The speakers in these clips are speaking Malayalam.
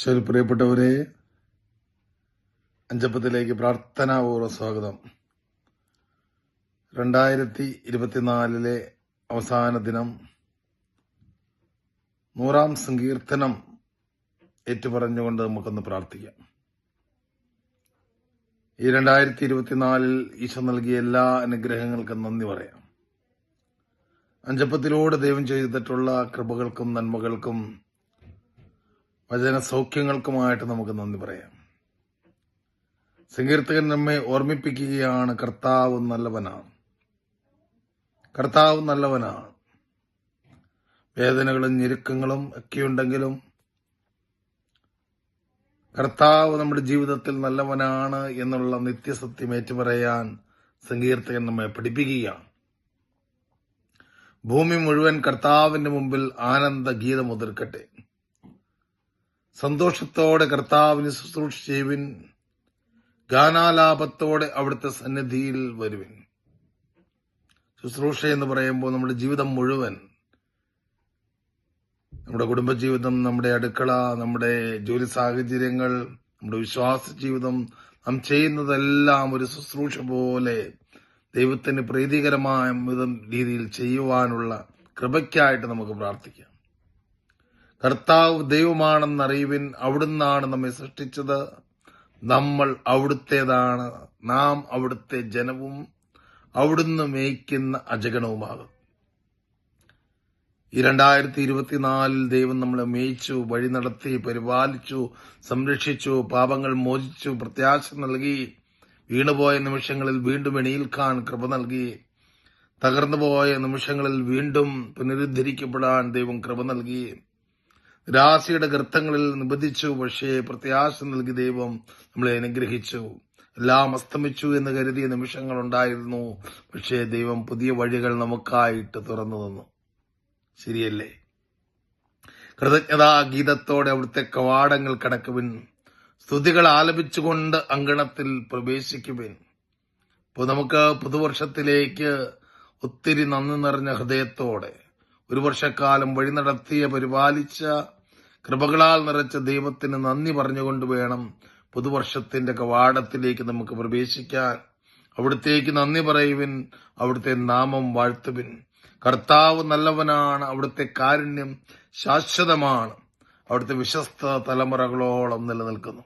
ഈശോയിൽ പ്രിയപ്പെട്ടവരെ അഞ്ചപ്പത്തിലേക്ക് പ്രാർത്ഥനാപൂർവ സ്വാഗതം. രണ്ടായിരത്തി ഇരുപത്തിനാലിലെ അവസാന ദിനം നൂറാം സങ്കീർത്തനം ഏറ്റുപറഞ്ഞുകൊണ്ട് നമുക്കൊന്ന് പ്രാർത്ഥിക്കാം. ഈ രണ്ടായിരത്തി ഇരുപത്തിനാലിൽ ഈശോ നൽകിയ എല്ലാ അനുഗ്രഹങ്ങൾക്കും നന്ദി പറയാം. അഞ്ചപ്പത്തിലൂടെ ദൈവം ചെയ്തിട്ടുള്ള കൃപകൾക്കും നന്മകൾക്കും വചന സൗഖ്യങ്ങൾക്കുമായിട്ട് നമുക്ക് നന്ദി പറയാം. സങ്കീർത്തകൻ നമ്മെ ഓർമ്മിപ്പിക്കുകയാണ് കർത്താവ് നല്ലവനാണ്. കർത്താവ് നല്ലവനാണ്. വേദനകളും ഞെരുക്കങ്ങളും ഒക്കെയുണ്ടെങ്കിലും കർത്താവ് നമ്മുടെ ജീവിതത്തിൽ നല്ലവനാണ് എന്നുള്ള നിത്യസത്യം ഏറ്റുപറയാൻ സങ്കീർത്തകൻ നമ്മെ പഠിപ്പിക്കുകയാണ്. ഭൂമി മുഴുവൻ കർത്താവിന്റെ മുമ്പിൽ ആനന്ദ ഗീതം മുതിർക്കട്ടെ സന്തോഷത്തോടെ കർത്താവിന് ശുശ്രൂഷ ചെയ്യുവിൻ. ഗാനാലാപത്തോടെ അവിടുത്തെ സന്നിധിയിൽ വരുവിൻ. ശുശ്രൂഷ എന്ന് പറയുമ്പോൾ നമ്മുടെ ജീവിതം മുഴുവൻ നമ്മുടെ കുടുംബജീവിതം നമ്മുടെ അടുക്കള നമ്മുടെ ജോലി സാഹചര്യങ്ങൾ നമ്മുടെ വിശ്വാസ ജീവിതം നാം ചെയ്യുന്നതെല്ലാം ഒരു ശുശ്രൂഷ പോലെ ദൈവത്തിന് പ്രീതികരമായ വിധം രീതിയിൽ ചെയ്യുവാനുള്ള കൃപയ്ക്കായിട്ട് നമുക്ക് പ്രാർത്ഥിക്കാം. കർത്താവ് ദൈവമാണെന്നറിയുവിൻ അവിടുന്നാണ് നമ്മെ സൃഷ്ടിച്ചത്. നമ്മൾ അവിടുത്തേതാണ്. നാം അവിടുത്തെ ജനവും അവിടുന്ന് മേയ്ക്കുന്ന അജഗണവുമാകും. ഈ രണ്ടായിരത്തി ഇരുപത്തിനാലിൽ ദൈവം നമ്മളെ മേയിച്ചു വഴി നടത്തി പരിപാലിച്ചു സംരക്ഷിച്ചു പാപങ്ങൾ മോചിച്ചു പ്രത്യാശ നൽകി വീണുപോയ നിമിഷങ്ങളിൽ വീണ്ടും എണീൽക്കാൻ കൃപ നൽകി തകർന്നുപോയ നിമിഷങ്ങളിൽ വീണ്ടും പുനരുദ്ധരിക്കപ്പെടാൻ ദൈവം കൃപ നൽകി. നിരാശയുടെ ഗർത്തങ്ങളിൽ നിബന്ധിച്ചു പക്ഷേ പ്രത്യാശ നൽകി ദൈവം നമ്മളെ അനുഗ്രഹിച്ചു. എല്ലാം അസ്തമിച്ചു എന്ന് കരുതിയ നിമിഷങ്ങൾ ഉണ്ടായിരുന്നു പക്ഷേ ദൈവം പുതിയ വഴികൾ നമുക്കായിട്ട് തുറന്നു തന്നു. ശരിയല്ലേ? കൃതജ്ഞതാ ഗീതത്തോടെ അവിടുത്തെ കവാടങ്ങൾ കടക്കുവിൻ. സ്തുതികൾ ആലപിച്ചുകൊണ്ട് അങ്കണത്തിൽ പ്രവേശിക്കുവിൻ. ഇപ്പോൾ നമുക്ക് പുതുവർഷത്തിലേക്ക് ഒത്തിരി നന്ദി നിറഞ്ഞ ഹൃദയത്തോടെ ഒരു വർഷക്കാലം വഴി നടത്തിയ പരിപാലിച്ച കൃപകളാൽ നിറച്ച ദൈവത്തിന് നന്ദി പറഞ്ഞുകൊണ്ട് വേണം പുതുവർഷത്തിന്റെ കവാടത്തിലേക്ക് നമുക്ക് പ്രവേശിക്കാൻ. അവിടത്തേക്ക് നന്ദി പറയുവിൻ അവിടുത്തെ നാമം വാഴ്ത്തുവിൻ. കർത്താവ് നല്ലവനാണ് അവിടുത്തെ കാരുണ്യം ശാശ്വതമാണ്. അവിടുത്തെ വിശ്വസ്ത തലമുറകളോളം നിലനിൽക്കുന്നു.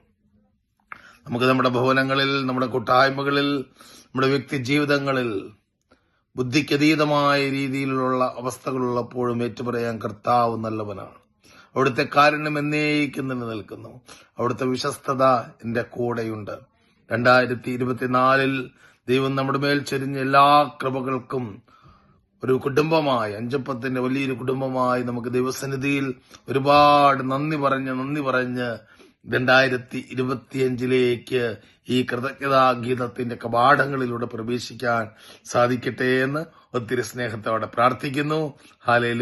നമുക്ക് നമ്മുടെ ഭവനങ്ങളിൽ നമ്മുടെ കൂട്ടായ്മകളിൽ നമ്മുടെ വ്യക്തി ജീവിതങ്ങളിൽ ബുദ്ധിക്കതീതമായ രീതിയിലുള്ള അവസ്ഥകളുള്ളപ്പോഴും ഏറ്റുപറയാൻ കർത്താവ് നല്ലവനാണ്. അവിടുത്തെ കാരുണ്യം എന്നേക്കും നിലനിൽക്കുന്നു അവിടുത്തെ വിശ്വസ്തത എന്റെ കൂടെയുണ്ട്. രണ്ടായിരത്തി ഇരുപത്തിനാലിൽ ദൈവം നമ്മുടെ മേൽ ചെരിഞ്ഞ എല്ലാ കൃപകൾക്കും ഒരു കുടുംബമായി അഞ്ചപ്പത്തിന്റെ വലിയൊരു കുടുംബമായി നമുക്ക് ദൈവസന്നിധിയിൽ ഒരുപാട് നന്ദി പറഞ്ഞ് നന്ദി പറഞ്ഞ് രണ്ടായിരത്തി ഇരുപത്തിയഞ്ചിലേക്ക് ഈ കൃതജ്ഞതാ ഗീതത്തിന്റെ കവാടങ്ങളിലൂടെ പ്രവേശിക്കാൻ സാധിക്കട്ടെ എന്ന് ഒത്തിരി സ്നേഹത്തോടെ പ്രാർത്ഥിക്കുന്നു. ഹാലേ